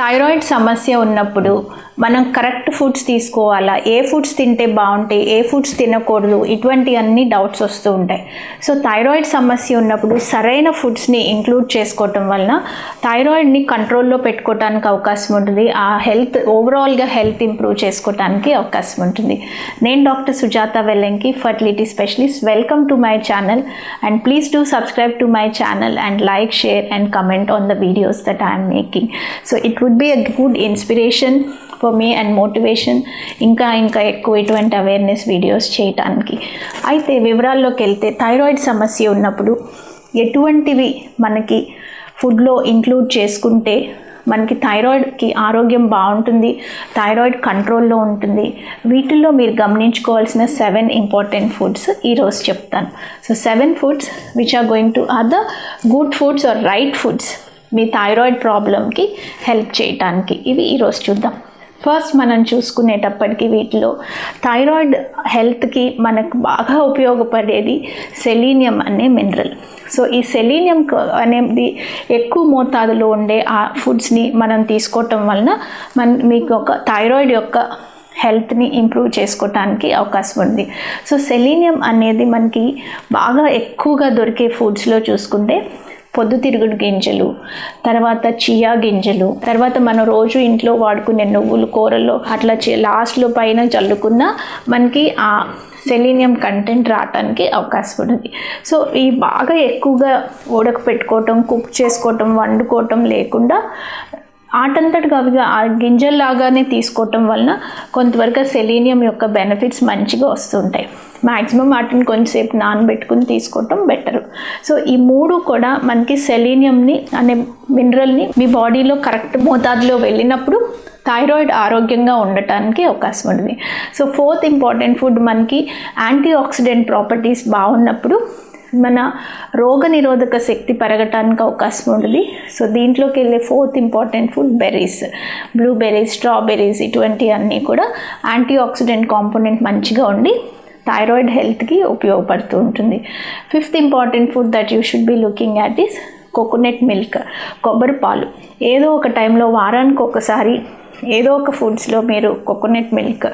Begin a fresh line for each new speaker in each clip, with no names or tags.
Thyroid సమస్య ఉన్నప్పుడు మనం కరెక్ట్ ఫుడ్స్ తీసుకోవాలా? ఏ ఫుడ్స్ తింటే బాగుంటాయి ఏ ఫుడ్స్ తినకూడదు? ఇటువంటి అన్ని డౌట్స్ వస్తూ ఉంటాయి. సో థైరాయిడ్ సమస్య ఉన్నప్పుడు సరైన ఫుడ్స్ని ఇంక్లూడ్ చేసుకోవటం వలన థైరాయిడ్ని కంట్రోల్లో పెట్టుకోవడానికి అవకాశం ఉంటుంది. ఆ హెల్త్ ఓవరాల్గా హెల్త్ ఇంప్రూవ్ చేసుకోవడానికి అవకాశం ఉంటుంది. నేను doctor Sujatha Vellanki fertility specialist. Welcome to my channel. And please do subscribe to my channel and like share and comment on the videos that I'm making. So it would be a good inspiration. For me and motivation ఇంకా ఇంకా ఎక్కువ ఇటువంటి awareness videos చేయటానికి. అయితే వివరాల్లోకి వెళ్తే thyroid సమస్య ఉన్నప్పుడు ఎటువంటివి మనకి ఫుడ్లో ఇంక్లూడ్ చేసుకుంటే మనకి థైరాయిడ్కి ఆరోగ్యం బాగుంటుంది థైరాయిడ్ కంట్రోల్లో ఉంటుంది. వీటిల్లో మీరు గమనించుకోవాల్సిన సెవెన్ ఇంపార్టెంట్ ఫుడ్స్ ఈరోజు చెప్తాను. So seven foods which are going to are the good foods are right foods me thyroid ప్రాబ్లమ్కి హెల్ప్ చేయటానికి. ఇవి ఈరోజు చూద్దాం. ఫస్ట్ మనం చూసుకునేటప్పటికి వీటిలో థైరాయిడ్ హెల్త్కి మనకు బాగా ఉపయోగపడేది సెలీనియం అనే మినరల్. సో ఈ సెలీనియం అనేది ఎక్కువ మోతాదులో ఉండే ఆ ఫుడ్స్ని మనం తీసుకోవటం వలన మన మీకు ఒక థైరాయిడ్ యొక్క హెల్త్ని ఇంప్రూవ్ చేసుకోవటానికి అవకాశం ఉంది. సో సెలీనియం అనేది మనకి బాగా ఎక్కువగా దొరికే ఫుడ్స్లో చూసుకుంటే పొద్దుతిరుగుడు గింజలు తర్వాత చియా గింజలు తర్వాత మనం రోజు ఇంట్లో వాడుకునే నువ్వులు కూరల్లో అట్లా లాస్ట్లో పైన చల్లుకున్న మనకి ఆ సెలీనియం కంటెంట్ రావటానికి అవకాశం ఉంది సో ఈ బాగా ఎక్కువగా ఉడకపెట్టుకోవటం కుక్ చేసుకోవటం వండుకోవటం లేకుండా ఆటంతటిగా అవి ఆ గింజల్లాగానే తీసుకోవటం వలన కొంతవరకు సెలీనియం యొక్క బెనిఫిట్స్ మంచిగా వస్తుంటాయి. మ్యాక్సిమం వాటిని కొంచెంసేపు నానబెట్టుకుని తీసుకోవటం బెటర్. సో ఈ మూడు కూడా మనకి సెలీనియంని అనే మినరల్ని మీ బాడీలో కరెక్ట్ మోతాదులో వెళ్ళినప్పుడు థైరాయిడ్ ఆరోగ్యంగా ఉండటానికి అవకాశం ఉంది సో ఫోర్త్ ఇంపార్టెంట్ ఫుడ్ మనకి యాంటీ ఆక్సిడెంట్ ప్రాపర్టీస్ బాగున్నప్పుడు మన రోగ నిరోధక శక్తి పెరగటానికి అవకాశం ఉంటుంది. సో దీంట్లోకి వెళ్ళే fourth important food berries blueberries strawberries ఇటువంటి అన్నీ కూడా యాంటీ ఆక్సిడెంట్ కాంపోనెంట్ మంచిగా ఉండి థైరాయిడ్ హెల్త్కి ఉపయోగపడుతూ ఉంటుంది. Fifth important food that you should be looking at is coconut milk కొబ్బరి పాలు. ఏదో ఒక టైంలో వారానికి ఒకసారి ఏదో ఒక ఫుడ్స్లో మీరు కోకోనట్ మిల్క్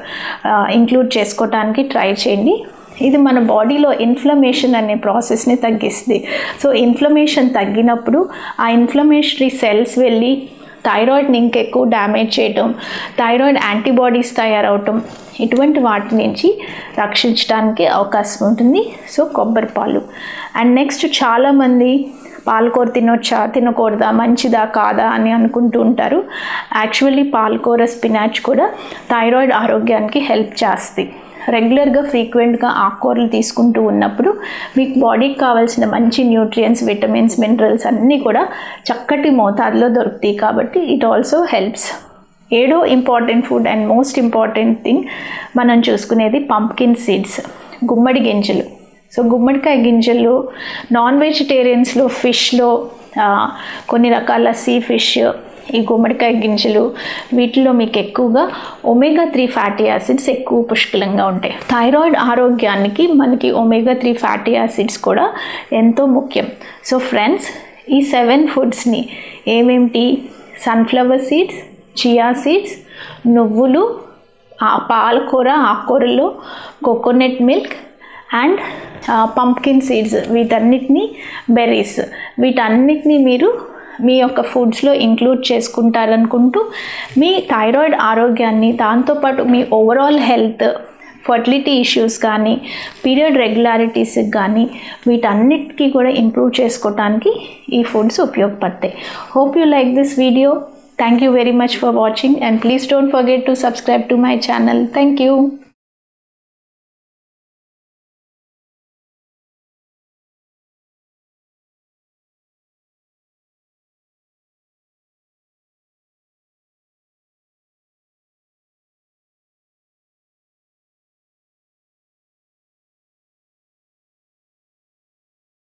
ఇంక్లూడ్ చేసుకోవడానికి ట్రై చేయండి. ఇది మన బాడీలో ఇన్ఫ్లమేషన్ అనే ప్రాసెస్ని తగ్గిస్తుంది. సో ఇన్ఫ్లమేషన్ తగ్గినప్పుడు ఆ ఇన్ఫ్లమేషనరీ సెల్స్ వెళ్ళి థైరాయిడ్ని ఇంకెక్కువ డ్యామేజ్ చేయటం థైరాయిడ్ యాంటీబాడీస్ తయారవటం ఇటువంటి వాటి నుంచి రక్షించడానికి అవకాశం ఉంటుంది. సో కొబ్బరి పాలు. అండ్ నెక్స్ట్ చాలామంది పాలకూర తినొచ్చా తినకూడదా మంచిదా కాదా అని అనుకుంటూ ఉంటారు. యాక్చువల్లీ పాలకూర స్పినాచ్ కూడా థైరాయిడ్ ఆరోగ్యానికి హెల్ప్ చేస్తుంది రెగ్యులర్గా ఫ్రీక్వెంట్గా ఆకుకూరలు తీసుకుంటూ ఉన్నప్పుడు మీకు బాడీకి కావాల్సిన మంచి న్యూట్రియంట్స్ విటమిన్స్ మినరల్స్ అన్నీ కూడా చక్కటి మోతాదులో దొరుకుతాయి. కాబట్టి ఇట్ ఆల్సో హెల్ప్స్. ఏడో important food and most important thing మనం చూసుకునేది పంప్కిన్ సీడ్స్ గుమ్మడి గింజలు. సో గుమ్మడికాయ గింజలు నాన్ వెజిటేరియన్స్లో ఫిష్లో కొన్ని రకాల సీ ఫిష్ ఈ గుమ్మడికాయ గింజలు వీటిలో మీకు ఎక్కువగా ఒమేగా త్రీ ఫ్యాటీ యాసిడ్స్ ఎక్కువ పుష్కలంగా ఉంటాయి. థైరాయిడ్ ఆరోగ్యానికి మనకి ఒమేగా త్రీ ఫ్యాటీ యాసిడ్స్ కూడా ఎంతో ముఖ్యం. సో ఫ్రెండ్స్ ఈ సెవెన్ ఫుడ్స్ని ఏమేమిటి? సన్ఫ్లవర్ సీడ్స్ చియా సీడ్స్ నువ్వులు పాలకూర ఆకుకూరలు coconut milk and pumpkin seeds వీటన్నిటిని బెర్రీస్ వీటన్నిటిని మీరు మీ యొక్క ఫుడ్స్లో ఇంక్లూడ్ చేసుకుంటారనుకుంటూ మీ థైరాయిడ్ ఆరోగ్యాన్ని దాంతోపాటు మీ ఓవరాల్ హెల్త్ ఫర్టిలిటీ ఇష్యూస్ కానీ పీరియడ్ రెగ్యులారిటీస్కి కానీ వీటన్నిటికీ కూడా ఇంప్రూవ్ చేసుకోవటానికి ఈ ఫుడ్స్ ఉపయోగపడతాయి. Hope you like this video thank you very much for watching and please don't forget to subscribe to my channel thank you